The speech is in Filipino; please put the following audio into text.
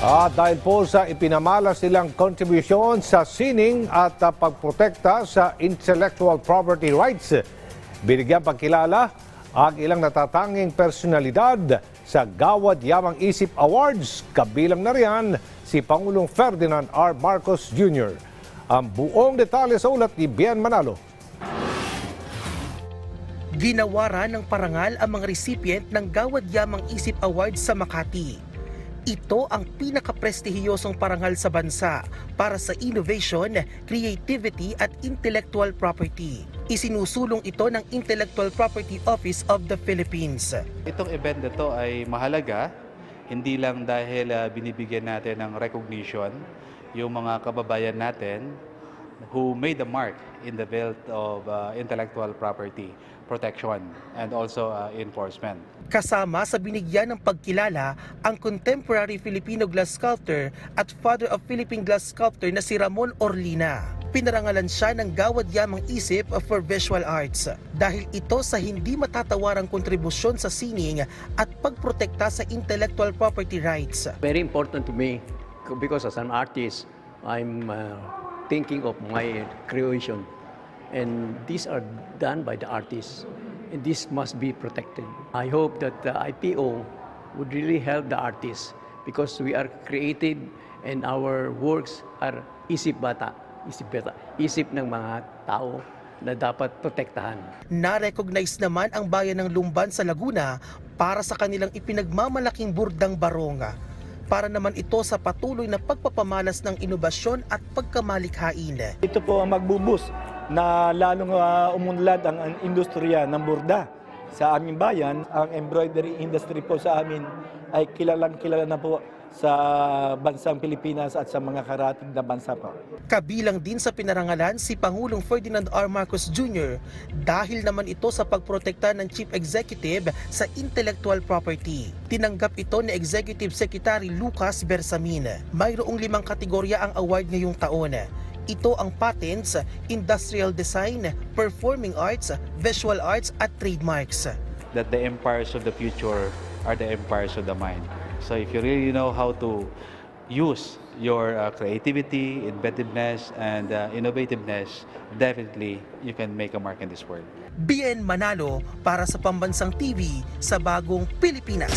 At dahil po sa ipinamalas nilang kontribusyon sa sining at ah, pagprotekta sa intellectual property rights, binigyan pagkilala ang ilang natatanging personalidad sa Gawad Yamang Isip Awards. Kabilang na riyan si Pangulong Ferdinand R. Marcos Jr. Ang buong detalye sa ulat ni Bien Manalo. Ginawaran ng parangal ang mga recipient ng Gawad Yamang Isip Awards sa Makati. Ito ang pinakaprestihiyosong parangal sa bansa para sa innovation, creativity at intellectual property. Isinusulong ito ng Intellectual Property Office of the Philippines. Itong event na to ay mahalaga, hindi lang dahil ah, binibigyan natin ng recognition yung mga kababayan natin who made a mark in the field of ah, intellectual property protection and also ah, enforcement. Kasama sa binigyan ng pagkilala ang contemporary Filipino glass sculptor at father of Philippine glass sculptor na si Ramon Orlina. Pinarangalan siya ng gawad yamang isip for visual arts dahil ito sa hindi matatawarang kontribusyon sa sining at pagprotekta sa intellectual property rights. very important to me because as an artist, I'm uh, thinking of my creation. And these are done by the artists. And this must be protected. I hope that the IPO would really help the artists because we are creative and our works are isip bata, isip bata, isip ng mga tao na dapat protektahan. Na-recognize naman ang bayan ng Lumban sa Laguna para sa kanilang ipinagmamalaking burdang baronga. Para naman ito sa patuloy na pagpapamalas ng inobasyon at pagkamalikhain. Ito po ang magbubus na lalong uh, umunlad ang, industriya ng burda sa aming bayan. Ang embroidery industry po sa amin ay kilalang kilala na po sa bansang Pilipinas at sa mga karating na bansa po. Kabilang din sa pinarangalan si Pangulong Ferdinand R. Marcos Jr. dahil naman ito sa pagprotekta ng Chief Executive sa intellectual property. Tinanggap ito ni Executive Secretary Lucas Bersamin. Mayroong limang kategorya ang award ngayong taon. Ito ang patents, industrial design, performing arts, visual arts at trademarks. That the empires of the future are the empires of the mind. So if you really know how to use your ah, creativity, inventiveness, and ah, innovativeness, definitely you can make a mark in this world. BN Manalo para sa Pambansang TV sa Bagong Pilipinas.